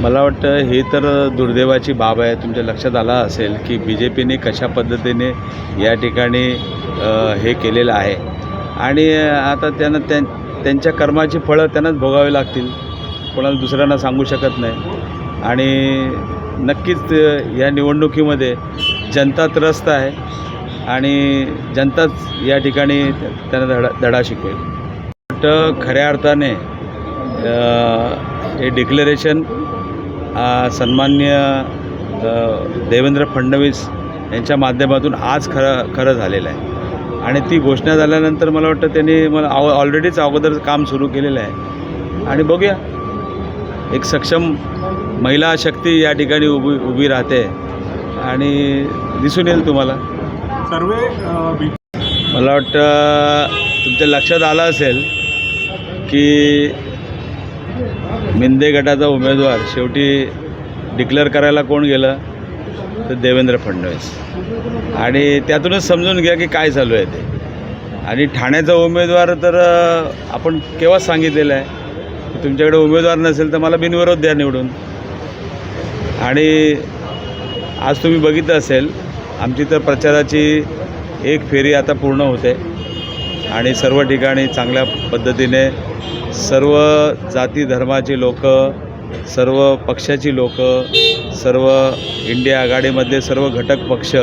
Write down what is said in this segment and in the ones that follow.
मला वाटतं ही तर दुर्दैवाची बाब आहे. तुमच्या लक्षात आला असेल की बी जे पीने कशा पद्धतीने या ठिकाणी हे केलेलं आहे. आणि आता त्यांना त्यां त्यांच्या कर्माची फळं त्यांनाच भोगावी लागतील. कोणाला दुसऱ्यांना सांगू शकत नाही. आणि नक्कीच या निवडणुकीमध्ये जनता त्रस्त आहे आणि जनताच या ठिकाणी त्यांना धडा धडा शिकवेल. वाटतं खऱ्या अर्थाने हे डिक्लेरेशन सन्मान्य देवेंद्र फडणवीस यांच्या माध्यमातून आज खरं खरं झालेलं आहे. आणि ती घोषणा झाल्यानंतर मला वाटतं त्यांनी मला ऑ ऑलरेडीच अगोदर काम सुरू केलेलं आहे. आणि बघूया एक सक्षम महिला शक्ती या ठिकाणी उभी उभी राहते. आणि दिसून येईल तुम्हाला. सर्वे मला वाटतं तुमच्या लक्षात आलं असेल की मिंदे गटाचा उमेदवार. शेवटी डिक्लेअर करायला कोण गेलं? तर देवेंद्र फडणवीस. आणि त्यातूनच समजून घ्या की काय चालू आहे ते. आणि ठाण्याचा उमेदवार तर आपण केव्हाच सांगितलेलं आहे. की तुमच्याकडे उमेदवार नसेल तर मला बिनविरोध द्या निवडून. आणि आज तुम्ही बघितलं असेल आमची तर प्रचाराची एक फेरी आता पूर्ण होते. आणि सर्व ठिकाणी चांगल्या पद्धतीने सर्व जाती धर्माची लोक सर्व पक्षाची लोक सर्व इंडिया आघाडीमधले सर्व घटक पक्ष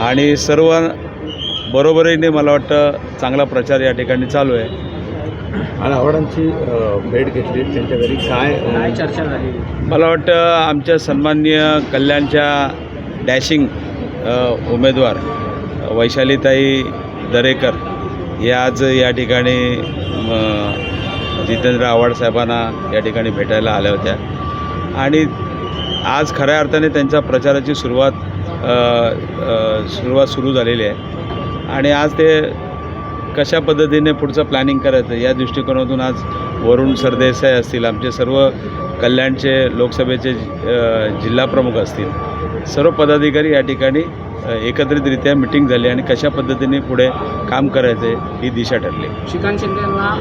आणि सर्व बरोबरीने मला वाटतं चांगला प्रचार या ठिकाणी चालू आहे. आणि आव्हाडांची भेट घेतली त्यांच्या घरी काय चर्चा झाली? मला वाटतं आमच्या सन्माननीय कल्याणच्या डॅशिंग उमेदवार वैशालीताई दरेकर या आज या ठिकाणी जितेंद्र आव्हाड साहेबांना या ठिकाणी भेटायला आल्या होत्या. आणि आज खऱ्या अर्थाने त्यांच्या प्रचाराची सुरुवात सुरुवात सुरू झालेली आहे. आणि आज ते कशा पद्धतीने पुढचं प्लॅनिंग करायचं या दृष्टिकोनातून आज वरुण सरदेसाई असतील आमचे सर्व कल्याणचे लोकसभेचे जिल्हाप्रमुख असतील सर्व पदाधिकारी या ठिकाणी एकत्रितरित्या मिटिंग झाली आणि कशा पद्धतीने पुढे काम करायचं आहे ही दिशा ठरली. श्रीकांत शिंदे यांना